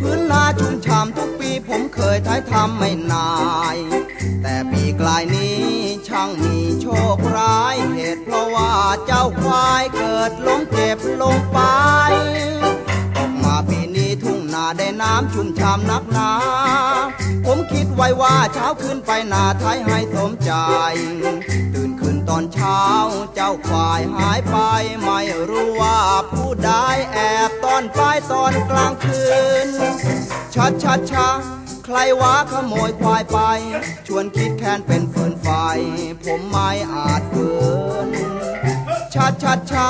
พื้นนาชุ่มฉ่ำทุกปีผมเคยท้ายทำไม่นาย แต่ปีกลายนี้ช่างมีโชคร้าย เหตุเพราะว่าเจ้าควายเกิดล้มเจ็บลงไป ออกมาปีนี้ทุ่งนาได้น้ำชุ่มฉ่ำนักหนาผมคิดไว้ว่าเช้าขึ้นไปนาท้ายให้สมใจ ตื่นขึ้นตอนเช้าเจ้าควายหายไปไม่รู้ว่า ตอนกลางคืนชัดชัดชาใครวะขโมยควายไป ชวนคิดแค้นเป็นฟืนไฟ ผมไม่อาจเกินชัดชัดชา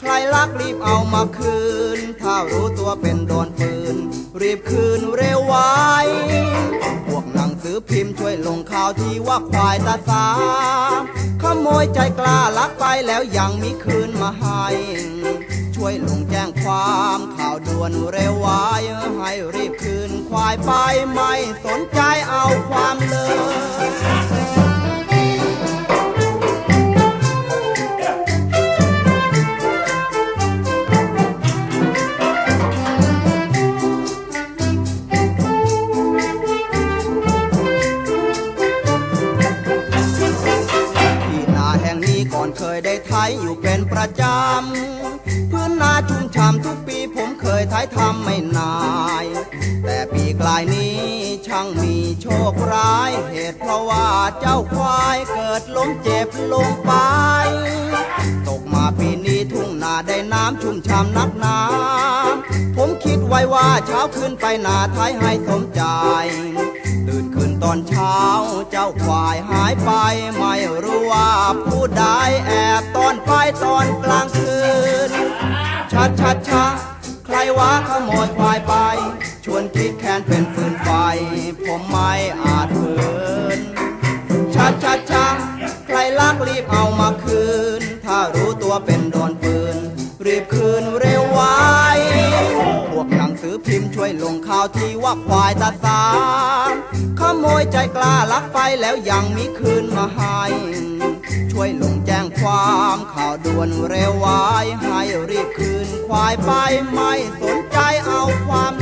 ใครลักรีบเอามาคืน ถ้ารู้ตัวเป็นโดนปืน รีบคืนเร็วไว้พวกหนังสือพิมพ์ช่วยลงข่าวที่ว่าควายตาสา ยใจกล้าลักไปแล้วยังมีคืนมาให้ช่วยลงแจ้งความข่าวด่วนเร็วไว้ให้รีบคืนควายไปไม่สนใจเอาความเลย อยู่เป็นประจำพื้นนาชุ่มฉ่ำทุกปีผมเคยไถทำไม่นาย แต่ปีกลายนี้ช่างมีโชคร้าย เหตุเพราะว่าเจ้าควายเกิดล้มเจ็บลงไป ตกมาปีนี้ทุ่งนาได้น้ำชุ่มฉ่ำนักหนา ผมคิดไว้ว่าเช้าขึ้นไปนาไทยให้สมใจ ตื่นขึ้นตอนเช้าเจ้าควายหายไป ไม่รู้ว่าผู้ใดแอบตอนไปตอนกลางคืนชัดชัดชาใครวะขโมยควายไป ชวนคิดแค้นเป็นฟืนไฟ ผมไม่อาจเมินชัดชัดชาใครลักรีบเอามาคืน ถ้ารู้ตัวเป็น ลงข่าวที่ว่าควายตาสามขโมยใจกล้าลักไปแล้วยังมีคืนมาให้ช่วยลงแจ้งความข่าวด่วนเร็วไว้ให้รีบคืนควายไปไม่สนใจเอาความ